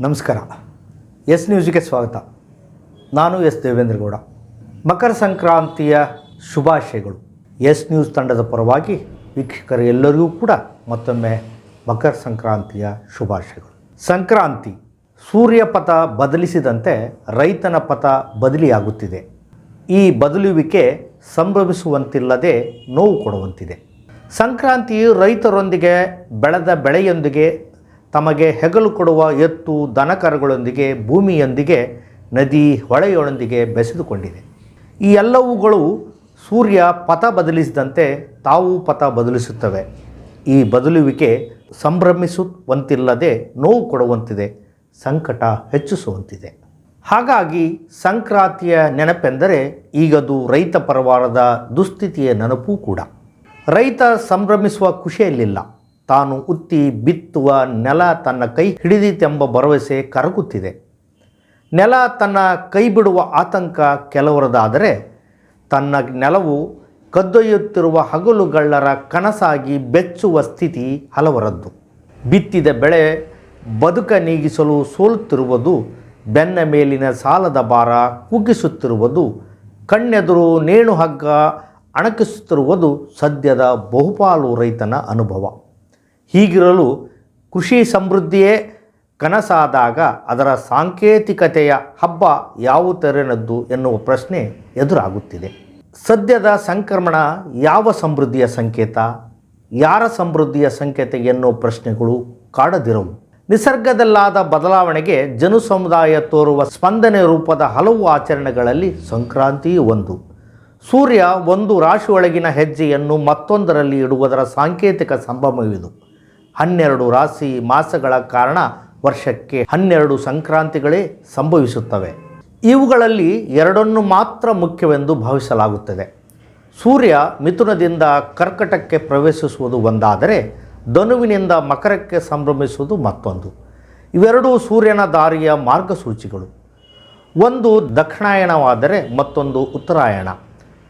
ನಮಸ್ಕಾರ. ಎಸ್ ನ್ಯೂಸಿಗೆ ಸ್ವಾಗತ. ನಾನು ಎಸ್ ದೇವೇಂದ್ರಗೌಡ. ಮಕರ ಸಂಕ್ರಾಂತಿಯ ಶುಭಾಶಯಗಳು. ಎಸ್ ನ್ಯೂಸ್ ತಂಡದ ಪರವಾಗಿ ವೀಕ್ಷಕರೆಲ್ಲರಿಗೂ ಕೂಡ ಮತ್ತೊಮ್ಮೆ ಮಕರ ಸಂಕ್ರಾಂತಿಯ ಶುಭಾಶಯಗಳು. ಸಂಕ್ರಾಂತಿ ಸೂರ್ಯ ಪಥ ಬದಲಿಸಿದಂತೆ ರೈತನ ಪಥ ಬದಲಿಯಾಗುತ್ತಿದೆ. ಈ ಬದಲುವಿಕೆ ಸಂಭವಿಸುವಂತಿಲ್ಲದೆ ನೋವು ಕೊಡುವಂತಿದೆ. ಸಂಕ್ರಾಂತಿಯು ರೈತರೊಂದಿಗೆ ಬೆಳೆದ ಬೆಳೆಯೊಂದಿಗೆ ತಮಗೆ ಹೆಗಲು ಕೊಡುವ ಎತ್ತು ದನಕರಗಳೊಂದಿಗೆ, ಭೂಮಿಯೊಂದಿಗೆ, ನದಿ ಹೊಳೆಯೊಳೊಂದಿಗೆ ಬೆಸೆದುಕೊಂಡಿದೆ. ಈ ಎಲ್ಲವುಗಳು ಸೂರ್ಯ ಪಥ ಬದಲಿಸಿದಂತೆ ತಾವು ಪಥ ಬದಲಿಸುತ್ತವೆ. ಈ ಬದಲುವಿಕೆ ಸಂಭ್ರಮಿಸುವಂತಿಲ್ಲದೆ ನೋವು ಕೊಡುವಂತಿದೆ, ಸಂಕಟ ಹೆಚ್ಚಿಸುವಂತಿದೆ. ಹಾಗಾಗಿ ಸಂಕ್ರಾಂತಿಯ ನೆನಪೆಂದರೆ ಈಗದು ರೈತ ಪರವಾರದ ದುಸ್ಥಿತಿಯ ನೆನಪೂ ಕೂಡ. ರೈತ ಸಂಭ್ರಮಿಸುವ ಖುಷಿಯಲ್ಲಿಲ್ಲ. ತಾನು ಉತ್ತಿ ಬಿತ್ತುವ ನೆಲ ತನ್ನ ಕೈ ಹಿಡಿದಿತೆಂಬ ಭರವಸೆ ಕರಗುತ್ತಿದೆ. ನೆಲ ತನ್ನ ಕೈ ಬಿಡುವ ಆತಂಕ ಕೆಲವರದಾದರೆ ತನ್ನ ನೆಲವು ಕದ್ದೊಯ್ಯುತ್ತಿರುವ ಹಗಲುಗಳ್ಳರ ಕನಸಾಗಿ ಬೆಚ್ಚುವ ಸ್ಥಿತಿ ಹಲವರದ್ದು. ಬಿತ್ತಿದ ಬೆಳೆ ಬದುಕ ನೀಗಿಸಲು ಸೋಲುತ್ತಿರುವುದು, ಬೆನ್ನ ಮೇಲಿನ ಸಾಲದ ಭಾರ ಕುಗ್ಗಿಸುತ್ತಿರುವುದು, ಕಣ್ಣೆದುರು ನೇಣು ಹಗ್ಗ ಅಣಕಿಸುತ್ತಿರುವುದು ಸದ್ಯದ ಬಹುಪಾಲು ರೈತನ ಅನುಭವ. ಹೀಗಿರಲು ಕೃಷಿ ಸಮೃದ್ಧಿಯೇ ಕನಸಾದಾಗ ಅದರ ಸಾಂಕೇತಿಕತೆಯ ಹಬ್ಬ ಯಾವ ತೆರನದ್ದು ಎನ್ನುವ ಪ್ರಶ್ನೆ ಎದುರಾಗುತ್ತಿದೆ. ಸದ್ಯದ ಸಂಕ್ರಮಣ ಯಾವ ಸಮೃದ್ಧಿಯ ಸಂಕೇತ, ಯಾರ ಸಮೃದ್ಧಿಯ ಸಂಕೇತ ಎನ್ನುವ ಪ್ರಶ್ನೆಗಳು ಕಾಡದಿರವು. ನಿಸರ್ಗದಲ್ಲಾದ ಬದಲಾವಣೆಗೆ ಜನ ಸಮುದಾಯ ತೋರುವ ಸ್ಪಂದನೆ ರೂಪದ ಹಲವು ಆಚರಣೆಗಳಲ್ಲಿ ಸಂಕ್ರಾಂತಿಯೂ ಒಂದು. ಸೂರ್ಯ ಒಂದು ರಾಶಿಯೊಳಗಿನ ಹೆಜ್ಜೆಯನ್ನು ಮತ್ತೊಂದರಲ್ಲಿ ಇಡುವುದರ ಸಾಂಕೇತಿಕ ಸಂಭ್ರಮವಿದು ಹನ್ನೆರಡು ರಾಶಿ ಮಾಸಗಳ ಕಾರಣ ವರ್ಷಕ್ಕೆ ಹನ್ನೆರಡು ಸಂಕ್ರಾಂತಿಗಳೇ ಸಂಭವಿಸುತ್ತವೆ. ಇವುಗಳಲ್ಲಿ ಎರಡನ್ನು ಮಾತ್ರ ಮುಖ್ಯವೆಂದು ಭಾವಿಸಲಾಗುತ್ತದೆ. ಸೂರ್ಯ ಮಿಥುನದಿಂದ ಕರ್ಕಟಕ್ಕೆ ಪ್ರವೇಶಿಸುವುದು ಒಂದಾದರೆ ಧನುವಿನಿಂದ ಮಕರಕ್ಕೆ ಸಂಭ್ರಮಿಸುವುದು ಮತ್ತೊಂದು. ಇವೆರಡೂ ಸೂರ್ಯನ ದಾರಿಯ ಮಾರ್ಗಸೂಚಿಗಳು. ಒಂದು ದಕ್ಷಿಣಾಯಣವಾದರೆ ಮತ್ತೊಂದು ಉತ್ತರಾಯಣ.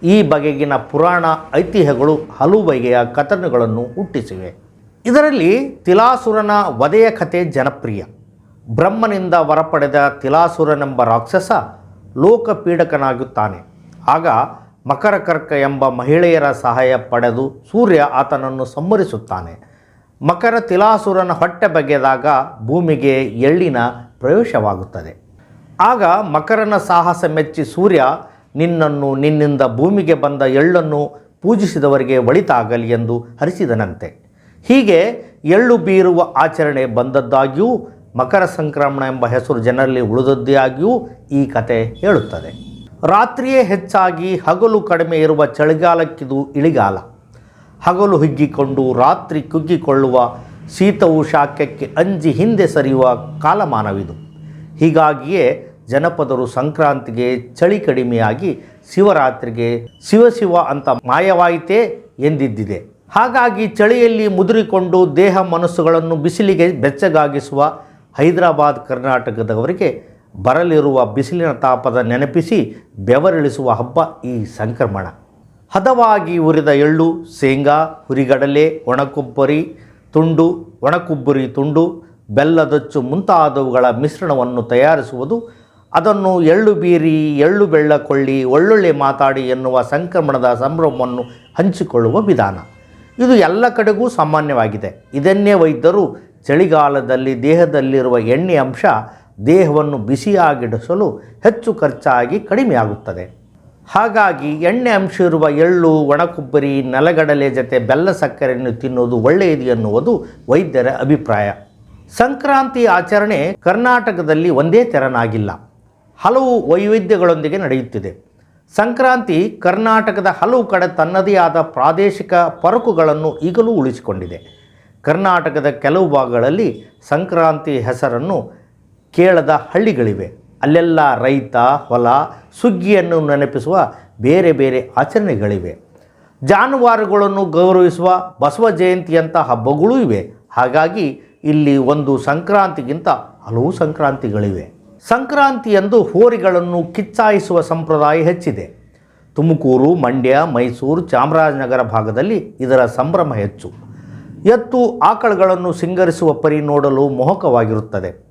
ಈ ಬಗೆಗಿನ ಪುರಾಣ ಐತಿಹ್ಯಗಳು ಹಲವು ಬಗೆಯ ಕಥನಗಳನ್ನು ಹುಟ್ಟಿಸಿವೆ. ಇದರಲ್ಲಿ ತಿಲಾಸುರನ ವಧೆಯ ಕಥೆ ಜನಪ್ರಿಯ. ಬ್ರಹ್ಮನಿಂದ ವರಪಡೆದ ತಿಲಾಸುರನೆಂಬ ರಾಕ್ಷಸ ಲೋಕಪೀಡಕನಾಗುತ್ತಾನೆ ಆಗ ಮಕರಕರ್ಕ ಎಂಬ ಮಹಿಳೆಯರ ಸಹಾಯ ಪಡೆದು ಸೂರ್ಯ ಆತನನ್ನು ಸಂಹರಿಸುತ್ತಾನೆ. ಮಕರ ತಿಲಾಸುರನ ಹೊಟ್ಟೆ ಬಗೆದಾಗ ಭೂಮಿಗೆ ಎಳ್ಳಿನ ಪ್ರವೇಶವಾಗುತ್ತದೆ. ಆಗ ಮಕರನ ಸಾಹಸ ಮೆಚ್ಚಿ ಸೂರ್ಯ, ನಿನ್ನನ್ನು ನಿನ್ನಿಂದ ಭೂಮಿಗೆ ಬಂದ ಎಳ್ಳನ್ನು ಪೂಜಿಸಿದವರಿಗೆ ಒಳಿತಾಗಲಿ ಎಂದು ಹರಿಸಿದನಂತೆ. ಹೀಗೆ ಎಳ್ಳು ಬೀರುವ ಆಚರಣೆ ಬಂದದ್ದಾಗಿಯೂ ಮಕರ ಸಂಕ್ರಮಣ ಎಂಬ ಹೆಸರು ಜನರಲ್ಲಿ ಉಳಿದದ್ದಾಗಿಯೂ ಈ ಕತೆ ಹೇಳುತ್ತದೆ. ರಾತ್ರಿಯೇ ಹೆಚ್ಚಾಗಿ ಹಗಲು ಕಡಿಮೆ ಇರುವ ಚಳಿಗಾಲಕ್ಕಿದು ಇಳಿಗಾಲ. ಹಗಲು ಹಿಗ್ಗಿಕೊಂಡು ರಾತ್ರಿ ಕುಗ್ಗಿಕೊಳ್ಳುವ ಶೀತವು ಶಾಖಕ್ಕೆ ಅಂಜಿ ಹಿಂದೆ ಸರಿಯುವ ಕಾಲಮಾನವಿದು. ಹೀಗಾಗಿಯೇ ಜನಪದರು ಸಂಕ್ರಾಂತಿಗೆ ಚಳಿ ಕಡಿಮೆಯಾಗಿ ಶಿವರಾತ್ರಿಗೆ ಶಿವಶಿವ ಅಂತ ಮಾಯವಾಯಿತೇ ಎಂದಿದ್ದಿದೆ. ಹಾಗಾಗಿ ಚಳಿಯಲ್ಲಿ ಮುದುರಿಕೊಂಡು ದೇಹ ಮನಸ್ಸುಗಳನ್ನು ಬಿಸಿಲಿಗೆ ಬೆಚ್ಚಗಾಗಿಸುವ ಹೈದರಾಬಾದ್ ಕರ್ನಾಟಕದವರಿಗೆ ಬರಲಿರುವ ಬಿಸಿಲಿನ ತಾಪದ ನೆನಪಿಸಿ ಬೆವರಿಳಿಸುವ ಹಬ್ಬ ಈ ಸಂಕ್ರಮಣ. ಹದವಾಗಿ ಉರಿದ ಎಳ್ಳು, ಶೇಂಗಾ, ಹುರಿಗಡಲೆ, ಒಣಕೊಬ್ಬರಿ ತುಂಡು ಒಣಕೊಬ್ಬರಿ ತುಂಡು, ಬೆಲ್ಲದಚ್ಚು ಮುಂತಾದವುಗಳ ಮಿಶ್ರಣವನ್ನು ತಯಾರಿಸುವುದು, ಅದನ್ನು ಎಳ್ಳು ಬೀರಿ, ಎಳ್ಳು ಬೆಳ್ಳಕೊಳ್ಳಿ, ಒಳ್ಳೊಳ್ಳೆ ಮಾತಾಡಿ ಎನ್ನುವ ಸಂಕ್ರಮಣದ ಸಂಭ್ರಮವನ್ನು ಹಂಚಿಕೊಳ್ಳುವ ವಿಧಾನ. ಇದು ಎಲ್ಲ ಕಡೆಗೂ ಸಾಮಾನ್ಯವಾಗಿದೆ. ಇದನ್ನೇ ವೈದ್ಯರು ಚಳಿಗಾಲದಲ್ಲಿ ದೇಹದಲ್ಲಿರುವ ಎಣ್ಣೆ ಅಂಶ ದೇಹವನ್ನು ಬಿಸಿಯಾಗಿಡಿಸಲು ಹೆಚ್ಚು ಖರ್ಚಾಗಿ ಕಡಿಮೆಯಾಗುತ್ತದೆ ಹಾಗಾಗಿ ಎಣ್ಣೆ ಅಂಶ ಇರುವ ಎಳ್ಳು, ಒಣಕೊಬ್ಬರಿ, ನೆಲಗಡಲೆ ಜೊತೆ ಬೆಲ್ಲ ಸಕ್ಕರೆಯನ್ನು ತಿನ್ನುವುದು ಒಳ್ಳೆಯದು ಎನ್ನುವುದು ವೈದ್ಯರ ಅಭಿಪ್ರಾಯ. ಸಂಕ್ರಾಂತಿ ಆಚರಣೆ ಕರ್ನಾಟಕದಲ್ಲಿ ಒಂದೇ ತೆರನಾಗಿಲ್ಲ. ಹಲವು ವೈವಿಧ್ಯಗಳೊಂದಿಗೆ ನಡೆಯುತ್ತಿದೆ. ಸಂಕ್ರಾಂತಿ ಕರ್ನಾಟಕದ ಹಲವು ಕಡೆ ತನ್ನದೇ ಆದ ಪ್ರಾದೇಶಿಕ ಪರಕುಗಳನ್ನು ಈಗಲೂ ಉಳಿಸಿಕೊಂಡಿದೆ. ಕರ್ನಾಟಕದ ಕೆಲವು ಭಾಗಗಳಲ್ಲಿ ಸಂಕ್ರಾಂತಿ ಹೆಸರನ್ನು ಕೇಳದ ಹಳ್ಳಿಗಳಿವೆ. ಅಲ್ಲೆಲ್ಲ ರೈತ, ಹೊಲ, ಸುಗ್ಗಿಯನ್ನು ನೆನಪಿಸುವ ಬೇರೆ ಬೇರೆ ಆಚರಣೆಗಳಿವೆ. ಜಾನುವಾರುಗಳನ್ನು ಗೌರವಿಸುವ ಬಸವ ಜಯಂತಿಯಂಥ ಹಬ್ಬಗಳೂ ಇವೆ. ಹಾಗಾಗಿ ಇಲ್ಲಿ ಒಂದು ಸಂಕ್ರಾಂತಿಗಿಂತ ಹಲವು ಸಂಕ್ರಾಂತಿಗಳಿವೆ. ಸಂಕ್ರಾಂತಿಯಂದು ಹೋರಿಗಳನ್ನು ಕಿಚ್ಚಾಯಿಸುವ ಸಂಪ್ರದಾಯ ಹೆಚ್ಚಿದೆ. ತುಮಕೂರು, ಮಂಡ್ಯ, ಮೈಸೂರು, ಚಾಮರಾಜನಗರ ಭಾಗದಲ್ಲಿ ಇದರ ಸಂಭ್ರಮ ಹೆಚ್ಚು. ಎತ್ತು, ಆಕಳುಗಳನ್ನು ಸಿಂಗರಿಸುವ ಪರಿ ನೋಡಲು ಮೋಹಕವಾಗಿರುತ್ತದೆ.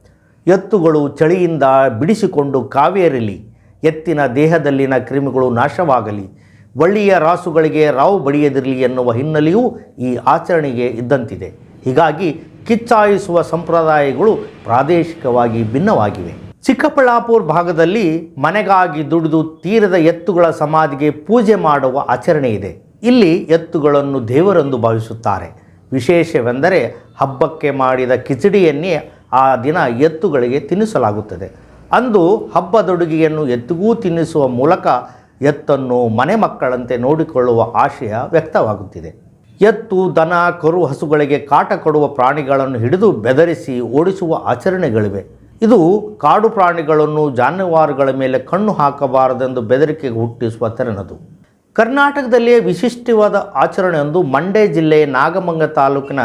ಎತ್ತುಗಳು ಚಳಿಯಿಂದ ಬಿಡಿಸಿಕೊಂಡು ಕಾವೇರಲಿ. ಎತ್ತಿನ ದೇಹದಲ್ಲಿನ ಕ್ರಿಮಿಗಳು ನಾಶವಾಗಲಿ. ಒಳ್ಳೆಯ ರಾಸುಗಳಿಗೆ ರಾವು ಬಡಿಯದಿರಲಿ ಎನ್ನುವ ಹಿನ್ನೆಲೆಯೂ ಈ ಆಚರಣೆಗೆ ಇದ್ದಂತಿದೆ. ಹೀಗಾಗಿ ಕಿಚ್ಚಾಯಿಸುವ ಸಂಪ್ರದಾಯಗಳು ಪ್ರಾದೇಶಿಕವಾಗಿ ಭಿನ್ನವಾಗಿವೆ. ಚಿಕ್ಕಬಳ್ಳಾಪುರ ಭಾಗದಲ್ಲಿ ಮನೆಗಾಗಿ ದುಡಿದು ತೀರದ ಎತ್ತುಗಳ ಸಮಾಧಿಗೆ ಪೂಜೆ ಮಾಡುವ ಆಚರಣೆ ಇದೆ. ಇಲ್ಲಿ ಎತ್ತುಗಳನ್ನು ದೇವರೆಂದು ಭಾವಿಸುತ್ತಾರೆ. ವಿಶೇಷವೆಂದರೆ ಹಬ್ಬಕ್ಕೆ ಮಾಡಿದ ಕಿಚಡಿಯನ್ನೇ ಆ ದಿನ ಎತ್ತುಗಳಿಗೆ ತಿನ್ನಿಸಲಾಗುತ್ತದೆ. ಅಂದು ಹಬ್ಬದೊಡುಗೆಯನ್ನು ಎತ್ತಿಗೂ ತಿನ್ನಿಸುವ ಮೂಲಕ ಎತ್ತನ್ನು ಮನೆ ಮಕ್ಕಳಂತೆ ನೋಡಿಕೊಳ್ಳುವ ಆಶಯ ವ್ಯಕ್ತವಾಗುತ್ತಿದೆ. ಎತ್ತು, ದನ, ಕರು, ಹಸುಗಳಿಗೆ ಕಾಟ ಕೊಡುವ ಪ್ರಾಣಿಗಳನ್ನು ಹಿಡಿದು ಬೆದರಿಸಿ ಓಡಿಸುವ ಆಚರಣೆಗಳಿವೆ. ಇದು ಕಾಡು ಪ್ರಾಣಿಗಳನ್ನು ಜಾನುವಾರುಗಳ ಮೇಲೆ ಕಣ್ಣು ಹಾಕಬಾರದೆಂದು ಬೆದರಿಕೆಗೆ ಹುಟ್ಟಿಸುವ ತೆರನದು. ಕರ್ನಾಟಕದಲ್ಲಿಯೇ ವಿಶಿಷ್ಟವಾದ ಆಚರಣೆಯೊಂದು ಮಂಡ್ಯ ಜಿಲ್ಲೆಯ ನಾಗಮಂಗ ತಾಲೂಕಿನ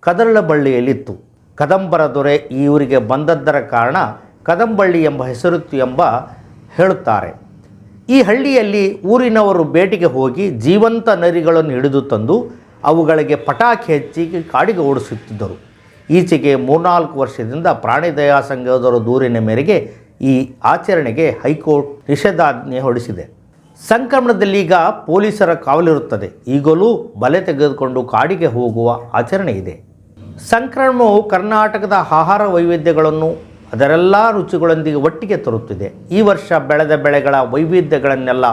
ಕದರಳಬಳ್ಳಿಯಲ್ಲಿತ್ತು. ಕದಂಬರ ದೊರೆ ಈ ಊರಿಗೆ ಬಂದದ್ದರ ಕಾರಣ ಕದಂಬಳ್ಳಿ ಎಂಬ ಹೆಸರಿತ್ತು ಎಂಬ ಹೇಳುತ್ತಾರೆ. ಈ ಹಳ್ಳಿಯಲ್ಲಿ ಊರಿನವರು ಬೇಟೆಗೆ ಹೋಗಿ ಜೀವಂತ ನರಿಗಳನ್ನು ಹಿಡಿದು ತಂದು ಅವುಗಳಿಗೆ ಪಟಾಕಿ ಹಚ್ಚಿ ಕಾಡಿಗೆ ಓಡಿಸುತ್ತಿದ್ದರು. ಈಚೆಗೆ ಮೂರ್ನಾಲ್ಕು ವರ್ಷದಿಂದ ಪ್ರಾಣಿದಯಾ ಸಂಘದವರ ದೂರಿನ ಮೇರೆಗೆ ಈ ಆಚರಣೆಗೆ ಹೈಕೋರ್ಟ್ ನಿಷೇಧಾಜ್ಞೆ ಹೊರಡಿಸಿದೆ. ಈಗ ಪೊಲೀಸರ ಕಾವಲಿರುತ್ತದೆ. ಈಗಲೂ ಬಲೆ ತೆಗೆದುಕೊಂಡು ಕಾಡಿಗೆ ಹೋಗುವ ಆಚರಣೆ ಇದೆ. ಸಂಕ್ರಮಣವು ಕರ್ನಾಟಕದ ಆಹಾರ ವೈವಿಧ್ಯಗಳನ್ನು, ಅದರೆಲ್ಲ ರುಚಿಗಳೊಂದಿಗೆ ಒಟ್ಟಿಗೆ ತರುತ್ತಿದೆ. ಈ ವರ್ಷ ಬೆಳೆದ ಬೆಳೆಗಳ ವೈವಿಧ್ಯಗಳನ್ನೆಲ್ಲ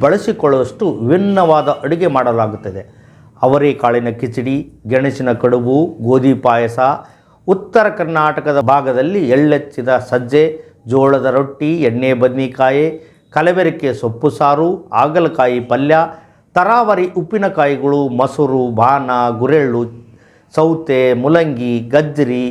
ಬಳಸಿಕೊಳ್ಳುವಷ್ಟು ವಿಭಿನ್ನವಾದ ಅಡುಗೆ ಮಾಡಲಾಗುತ್ತದೆ. ಅವರೆಕಾಳಿನ ಕಿಚಡಿ, ಗೆಣಸಿನ ಕಡುಬು, ಗೋಧಿ ಪಾಯಸ, ಉತ್ತರ ಕರ್ನಾಟಕದ ಭಾಗದಲ್ಲಿ ಎಳ್ಳೆಚ್ಚಿದ ಸಜ್ಜೆ, ಜೋಳದ ರೊಟ್ಟಿ, ಎಣ್ಣೆ ಬದನೆಕಾಯಿ, ಕಲಬೆರಕೆ ಸೊಪ್ಪು ಸಾರು, ಹಾಗಲಕಾಯಿ ಪಲ್ಯ, ತರಾವರಿ ಉಪ್ಪಿನಕಾಯಿಗಳು, ಮೊಸರು ಬಾನ ಗುರೆಳ್ಳು, ಸೌತೆ, ಮುಲಂಗಿ, ಗಜ್ಜರಿ,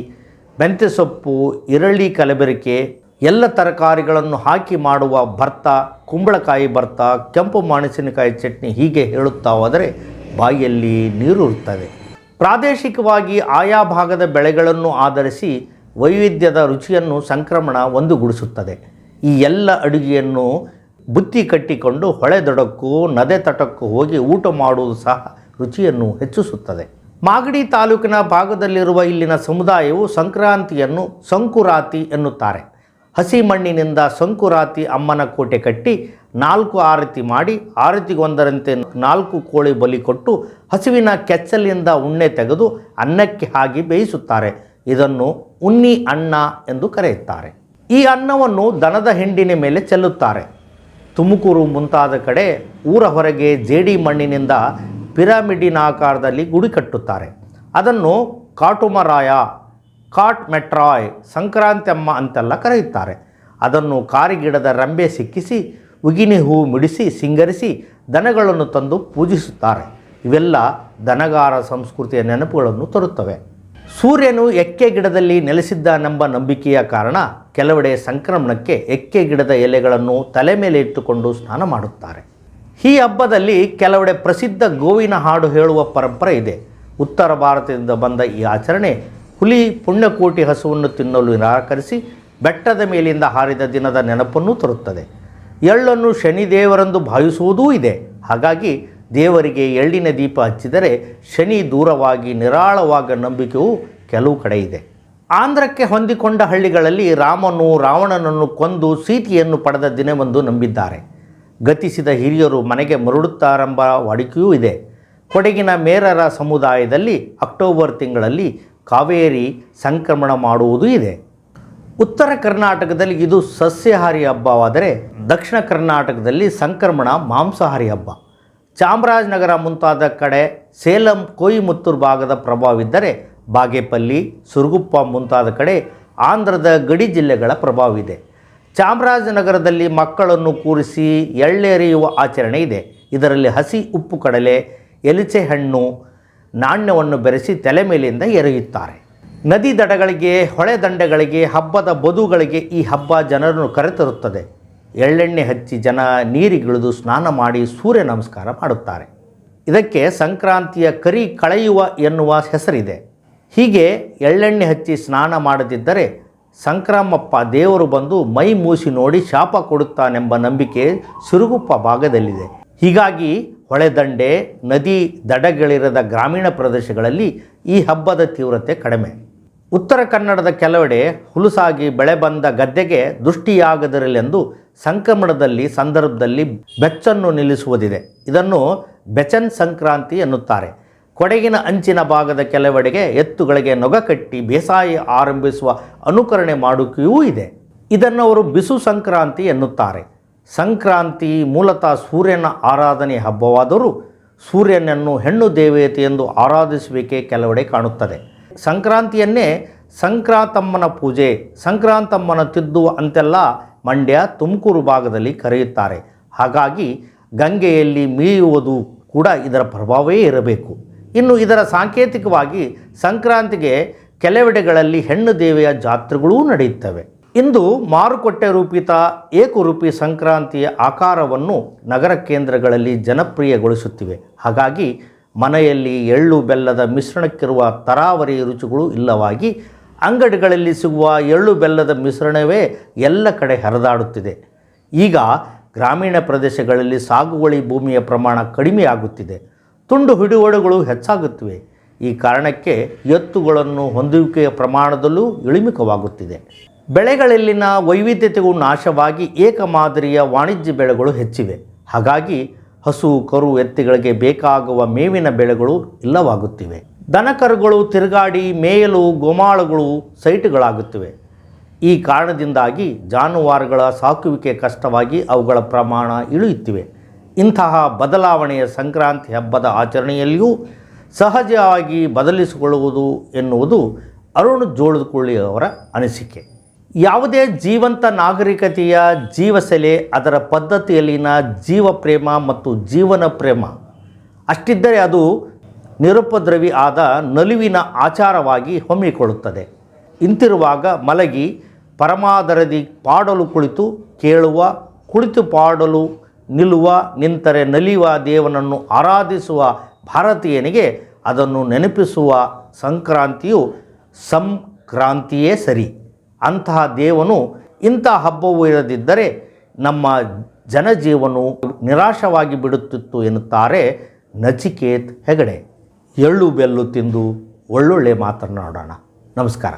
ಮೆಂತ್ಯ ಸೊಪ್ಪು, ಈರುಳ್ಳಿ ಕಲಬೆರಕೆ, ಎಲ್ಲ ತರಕಾರಿಗಳನ್ನು ಹಾಕಿ ಮಾಡುವ ಭರ್ತ, ಕುಂಬಳಕಾಯಿ ಭರ್ತ, ಕೆಂಪು ಮಾಣಸಿನಕಾಯಿ ಚಟ್ನಿ ಹೀಗೆ ಹೇಳುತ್ತಾ ಹೋದರೆ ಬಾಯಲ್ಲಿ ನೀರೂರುತ್ತದೆ ಪ್ರಾದೇಶಿಕವಾಗಿ ಆಯಾ ಭಾಗದ ಬೆಳೆಗಳನ್ನು ಆಧರಿಸಿ ವೈವಿಧ್ಯದ ರುಚಿಯನ್ನು ಸಂಕ್ರಮಣ ಒಂದುಗೂಡಿಸುತ್ತದೆ. ಈ ಎಲ್ಲ ಅಡುಗೆಯನ್ನು ಬುತ್ತಿ ಕಟ್ಟಿಕೊಂಡು ಹೊಳೆದೊಡಕ್ಕೂ, ನದೆ ತಟಕ್ಕೂ ಹೋಗಿ ಊಟ ಮಾಡುವುದು ಸಹ ರುಚಿಯನ್ನು ಹೆಚ್ಚಿಸುತ್ತದೆ. ಮಾಗಡಿ ತಾಲೂಕಿನ ಭಾಗದಲ್ಲಿರುವ ಇಲ್ಲಿನ ಸಮುದಾಯವು ಸಂಕ್ರಾಂತಿಯನ್ನು ಸಂಕುರಾತಿ ಎನ್ನುತ್ತಾರೆ. ಹಸಿ ಮಣ್ಣಿನಿಂದ ಸಂಕುರಾತಿ ಅಮ್ಮನ ಕೋಟೆ ಕಟ್ಟಿ ನಾಲ್ಕು ಆರತಿ ಮಾಡಿ ಆರತಿಗೊಂದರಂತೆ ನಾಲ್ಕು ಕೋಳಿ ಬಲಿ ಕೊಟ್ಟು ಹಸುವಿನ ಕೆಚ್ಚಲಿಂದ ಉಣ್ಣೆ ತೆಗೆದು ಅನ್ನಕ್ಕೆ ಹಾಕಿ ಬೇಯಿಸುತ್ತಾರೆ. ಇದನ್ನು ಉನ್ನಿ ಅನ್ನ ಎಂದು ಕರೆಯುತ್ತಾರೆ. ಈ ಅನ್ನವನ್ನು ದನದ ಹಿಂಡಿನ ಮೇಲೆ ಚೆಲ್ಲುತ್ತಾರೆ. ತುಮಕೂರು ಮುಂತಾದ ಕಡೆ ಊರ ಹೊರಗೆ ಜೇಡಿ ಮಣ್ಣಿನಿಂದ ಪಿರಮಿಡಿನ ಆಕಾರದಲ್ಲಿ ಗುಡಿ ಕಟ್ಟುತ್ತಾರೆ. ಅದನ್ನು ಕಾಟುಮರಾಯ ಕಾಟ್ ಮೆಟ್ರಾಯ್ ಸಂಕ್ರಾಂತಮ್ಮ ಅಂತೆಲ್ಲ ಕರೆಯುತ್ತಾರೆ. ಅದನ್ನು ಕಾರಿಗಿಡದ ರಂಬೆ ಸಿಕ್ಕಿಸಿ, ಉಗಿನಿ ಹೂ ಮಿಡಿಸಿ, ಸಿಂಗರಿಸಿ ದನಗಳನ್ನು ತಂದು ಪೂಜಿಸುತ್ತಾರೆ. ಇವೆಲ್ಲ ದನಗಾರ ಸಂಸ್ಕೃತಿಯ ನೆನಪುಗಳನ್ನು ತರುತ್ತವೆ. ಸೂರ್ಯನು ಎಕ್ಕೆ ಗಿಡದಲ್ಲಿ ನೆಲೆಸಿದ್ದಾನೆಂಬ ನಂಬಿಕೆಯ ಕಾರಣ ಕೆಲವೆಡೆ ಸಂಕ್ರಮಣಕ್ಕೆ ಎಕ್ಕೆ ಗಿಡದ ಎಲೆಗಳನ್ನು ತಲೆ ಮೇಲೆ ಇಟ್ಟುಕೊಂಡು ಸ್ನಾನ ಮಾಡುತ್ತಾರೆ. ಈ ಹಬ್ಬದಲ್ಲಿ ಕೆಲವೆಡೆ ಪ್ರಸಿದ್ಧ ಗೋವಿನ ಹಾಡು ಹೇಳುವ ಪರಂಪರೆ ಇದೆ. ಉತ್ತರ ಭಾರತದಿಂದ ಬಂದ ಈ ಆಚರಣೆ ಹುಲಿ ಪುಣ್ಯಕೋಟಿ ಹಸುವನ್ನು ತಿನ್ನಲು ನಿರಾಕರಿಸಿ ಬೆಟ್ಟದ ಮೇಲಿಂದ ಹಾರಿದ ದಿನದ ನೆನಪನ್ನು ತರುತ್ತದೆ. ಎಳ್ಳನ್ನು ಶನಿದೇವರೆಂದು ಭಾವಿಸುವುದೂ ಇದೆ. ಹಾಗಾಗಿ ದೇವರಿಗೆ ಎಳ್ಳಿನ ದೀಪ ಹಚ್ಚಿದರೆ ಶನಿ ದೂರವಾಗಿ ನಿರಾಳವಾಗ ನಂಬಿಕೆಯು ಕೆಲವು ಕಡೆ ಇದೆ. ಆಂಧ್ರಕ್ಕೆ ಹೊಂದಿಕೊಂಡ ಹಳ್ಳಿಗಳಲ್ಲಿ ರಾಮನು ರಾವಣನನ್ನು ಕೊಂದು ಸೀತೆಯನ್ನು ಪಡೆದ ದಿನವೆಂದು ನಂಬಿದ್ದಾರೆ. ಗತಿಸಿದ ಹಿರಿಯರು ಮನೆಗೆ ಮರಳುತ್ತಾರೆಂಬ ವಾಡಿಕೆಯೂ ಇದೆ. ಕೊಡಗಿನ ಮೇರರ ಸಮುದಾಯದಲ್ಲಿ ಅಕ್ಟೋಬರ್ ತಿಂಗಳಲ್ಲಿ ಕಾವೇರಿ ಸಂಕ್ರಮಣ ಮಾಡುವುದು ಇದೆ. ಉತ್ತರ ಕರ್ನಾಟಕದಲ್ಲಿ ಇದು ಸಸ್ಯಾಹಾರಿ ಹಬ್ಬವಾದರೆ ದಕ್ಷಿಣ ಕರ್ನಾಟಕದಲ್ಲಿ ಸಂಕ್ರಮಣ ಮಾಂಸಾಹಾರಿ ಹಬ್ಬ. ಚಾಮರಾಜನಗರ ಮುಂತಾದ ಕಡೆ ಸೇಲಂ, ಕೊಯಿಮುತ್ತೂರು ಭಾಗದ ಪ್ರಭಾವವಿದ್ದರೆ ಬಾಗೇಪಲ್ಲಿ, ಸುರಗುಪ್ಪ ಮುಂತಾದ ಕಡೆ ಆಂಧ್ರದ ಗಡಿ ಜಿಲ್ಲೆಗಳ ಪ್ರಭಾವವಿದೆ. ಚಾಮರಾಜನಗರದಲ್ಲಿ ಮಕ್ಕಳನ್ನು ಕೂರಿಸಿ ಎಳ್ಳೆರೆಯುವ ಆಚರಣೆ ಇದೆ. ಇದರಲ್ಲಿ ಹಸಿ ಉಪ್ಪು ಕಡಲೆ, ಎಲಿಚೆ ಹಣ್ಣು ನಾಣ್ಯವನ್ನು ಬೆರೆಸಿ ತಲೆ ಮೇಲಿಂದ ಎರೆಯುತ್ತಾರೆ ನದಿ ದಡಗಳಿಗೆ, ಹೊಳೆ ದಂಡೆಗಳಿಗೆ, ಹಬ್ಬದ ಬದುಗಳಿಗೆ ಈ ಹಬ್ಬ ಜನರನ್ನು ಕರೆತರುತ್ತದೆ. ಎಳ್ಳೆಣ್ಣೆ ಹಚ್ಚಿ ಜನ ನೀರಿಗಿಳಿದು ಸ್ನಾನ ಮಾಡಿ ಸೂರ್ಯ ನಮಸ್ಕಾರ ಮಾಡುತ್ತಾರೆ. ಇದಕ್ಕೆ ಸಂಕ್ರಾಂತಿಯ ಕರಿ ಕಳೆಯುವ ಎನ್ನುವ ಹೆಸರಿದೆ. ಹೀಗೆ ಎಳ್ಳೆಣ್ಣೆ ಹಚ್ಚಿ ಸ್ನಾನ ಮಾಡದಿದ್ದರೆ ಸಂಕ್ರಾಮಪ್ಪ ದೇವರು ಬಂದು ಮೈ ಮೂಸಿ ನೋಡಿ ಶಾಪ ಕೊಡುತ್ತಾನೆಂಬ ನಂಬಿಕೆ ಸಿರುಗುಪ್ಪ ಭಾಗದಲ್ಲಿದೆ. ಹೀಗಾಗಿ ಹೊಳೆದಂಡೆ ನದಿ ದಡಗಳಿರದ ಗ್ರಾಮೀಣ ಪ್ರದೇಶಗಳಲ್ಲಿ ಈ ಹಬ್ಬದ ತೀವ್ರತೆ ಕಡಿಮೆ. ಉತ್ತರ ಕನ್ನಡದ ಕೆಲವೆಡೆ ಹುಲುಸಾಗಿ ಬೆಳೆ ಬಂದ ಗದ್ದೆಗೆ ದೃಷ್ಟಿಯಾಗದಿರಲೆಂದು ಸಂಕ್ರಮಣದಲ್ಲಿ ಸಂದರ್ಭದಲ್ಲಿ ಬೆಚ್ಚನ್ನು ನಿಲ್ಲಿಸುವುದಿದೆ. ಇದನ್ನು ಬೆಚನ್ ಸಂಕ್ರಾಂತಿ ಎನ್ನುತ್ತಾರೆ. ಕೊಡಗಿನ ಅಂಚಿನ ಭಾಗದ ಕೆಲವೆಡೆಗೆ ಎತ್ತುಗಳಿಗೆ ನೊಗಕಟ್ಟಿ ಬೇಸಾಯ ಆರಂಭಿಸುವ ಅನುಕರಣೆ ಮಾಡುವಿಕೆಯೂ ಇದೆ. ಇದನ್ನು ಅವರು ಬಿಸು ಸಂಕ್ರಾಂತಿ ಎನ್ನುತ್ತಾರೆ. ಸಂಕ್ರಾಂತಿ ಮೂಲತಃ ಸೂರ್ಯನ ಆರಾಧನೆ ಹಬ್ಬವಾದರೂ ಸೂರ್ಯನನ್ನು ಹೆಣ್ಣು ದೇವತೆ ಎಂದು ಆರಾಧಿಸುವಿಕೆ ಕೆಲವೆಡೆ ಕಾಣುತ್ತದೆ. ಸಂಕ್ರಾಂತಿಯನ್ನೇ ಸಂಕ್ರಾಂತಮ್ಮನ ಪೂಜೆ, ಸಂಕ್ರಾಂತಮ್ಮನ ತಿದ್ದುವ ಅಂತೆಲ್ಲ ಮಂಡ್ಯ ತುಮಕೂರು ಭಾಗದಲ್ಲಿ ಕರೆಯುತ್ತಾರೆ. ಹಾಗಾಗಿ ಗಂಗೆಯಲ್ಲಿ ಮೀಯುವುದು ಕೂಡ ಇದರ ಪ್ರಭಾವವೇ ಇರಬೇಕು. ಇನ್ನು ಇದರ ಸಾಂಕೇತಿಕವಾಗಿ ಸಂಕ್ರಾಂತಿಗೆ ಕೆಲವೆಡೆಗಳಲ್ಲಿ ಹೆಣ್ಣು ದೇವಿಯ ಜಾತ್ರೆಗಳೂ ನಡೆಯುತ್ತವೆ. ಇಂದು ಮಾರುಕಟ್ಟೆ ರೂಪಿತ ಏಕರೂಪಿ ಸಂಕ್ರಾಂತಿಯ ಆಕಾರವನ್ನು ನಗರ ಕೇಂದ್ರಗಳಲ್ಲಿ ಜನಪ್ರಿಯಗೊಳಿಸುತ್ತಿವೆ. ಹಾಗಾಗಿ ಮನೆಯಲ್ಲಿ ಎಳ್ಳು ಬೆಲ್ಲದ ಮಿಶ್ರಣಕ್ಕಿರುವ ತರಾವರಿ ರುಚಿಗಳು ಇಲ್ಲವಾಗಿ ಅಂಗಡಿಗಳಲ್ಲಿ ಸಿಗುವ ಎಳ್ಳು ಬೆಲ್ಲದ ಮಿಶ್ರಣವೇ ಎಲ್ಲ ಕಡೆ ಹರಿದಾಡುತ್ತಿದೆ. ಈಗ ಗ್ರಾಮೀಣ ಪ್ರದೇಶಗಳಲ್ಲಿ ಸಾಗುವಳಿ ಭೂಮಿಯ ಪ್ರಮಾಣ ಕಡಿಮೆಯಾಗುತ್ತಿದೆ. ತುಂಡು ಹಿಡುವಳುಗಳು ಹೆಚ್ಚಾಗುತ್ತಿವೆ. ಈ ಕಾರಣಕ್ಕೆ ಎತ್ತುಗಳನ್ನು ಹೊಂದುವಿಕೆಯ ಪ್ರಮಾಣದಲ್ಲೂ ಇಳಿಮುಖವಾಗುತ್ತಿದೆ. ಬೆಳೆಗಳಲ್ಲಿನ ವೈವಿಧ್ಯತೆಗೂ ನಾಶವಾಗಿ ಏಕಮಾದರಿಯ ವಾಣಿಜ್ಯ ಬೆಳೆಗಳು ಹೆಚ್ಚಿವೆ. ಹಾಗಾಗಿ ಹಸು, ಕರು, ಎತ್ತಿಗಳಿಗೆ ಬೇಕಾಗುವ ಮೇವಿನ ಬೆಳೆಗಳು ಇಲ್ಲವಾಗುತ್ತಿವೆ. ದನಕರುಗಳು ತಿರುಗಾಡಿ ಮೇಯಲು ಗೋಮಾಳುಗಳು ಸೈಟುಗಳಾಗುತ್ತಿವೆ. ಈ ಕಾರಣದಿಂದಾಗಿ ಜಾನುವಾರುಗಳ ಸಾಕುವಿಕೆ ಕಷ್ಟವಾಗಿ ಅವುಗಳ ಪ್ರಮಾಣ ಇಳಿಯುತ್ತಿವೆ. ಇಂತಹ ಬದಲಾವಣೆಯ ಸಂಕ್ರಾಂತಿ ಹಬ್ಬದ ಆಚರಣೆಯಲ್ಲಿಯೂ ಸಹಜವಾಗಿ ಬದಲಿಸಿಕೊಳ್ಳುವುದು ಎನ್ನುವುದು ಅರುಣ್ ಜೋಳದಕೊಳ್ಳಿ ಅವರ ಅನಿಸಿಕೆ. ಯಾವುದೇ ಜೀವಂತ ನಾಗರಿಕತೆಯ ಜೀವಸೆಲೆ ಅದರ ಪದ್ಧತಿಯಲ್ಲಿನ ಜೀವ ಪ್ರೇಮ ಮತ್ತು ಜೀವನ ಪ್ರೇಮ. ಅಷ್ಟಿದ್ದರೆ ಅದು ನಿರುಪದ್ರವಿ ಆದ ನಲುವಿನ ಆಚಾರವಾಗಿ ಹೊಮ್ಮಿಕೊಳ್ಳುತ್ತದೆ. ಇಂತಿರುವಾಗ ಮಲಗಿ ಪರಮಾದರದಿ ಪಾಡಲು ಕುಳಿತು ಕೇಳುವ, ಕುಳಿತು ಪಾಡಲು ನಿಲ್ಲುವ, ನಿಂತರೆ ನಲಿಯುವ ದೇವನನ್ನು ಆರಾಧಿಸುವ ಭಾರತೀಯನಿಗೆ ಅದನ್ನು ನೆನಪಿಸುವ ಸಂಕ್ರಾಂತಿಯು ಸಂಕ್ರಾಂತಿಯೇ ಸರಿ. ಅಂತಹ ದೇವನು ಇಂಥ ಹಬ್ಬವೂ ಇರದಿದ್ದರೆ ನಮ್ಮ ಜನಜೀವನು ನಿರಾಶವಾಗಿ ಬಿಡುತ್ತಿತ್ತು ಎನ್ನುತ್ತಾರೆ ನಚಿಕೇತ್ ಹೆಗಡೆ. ಎಳ್ಳು ಬೆಲ್ಲು ತಿಂದು ಒಳ್ಳೊಳ್ಳೆ ಮಾತನಾಡೋಣ ನಮಸ್ಕಾರ.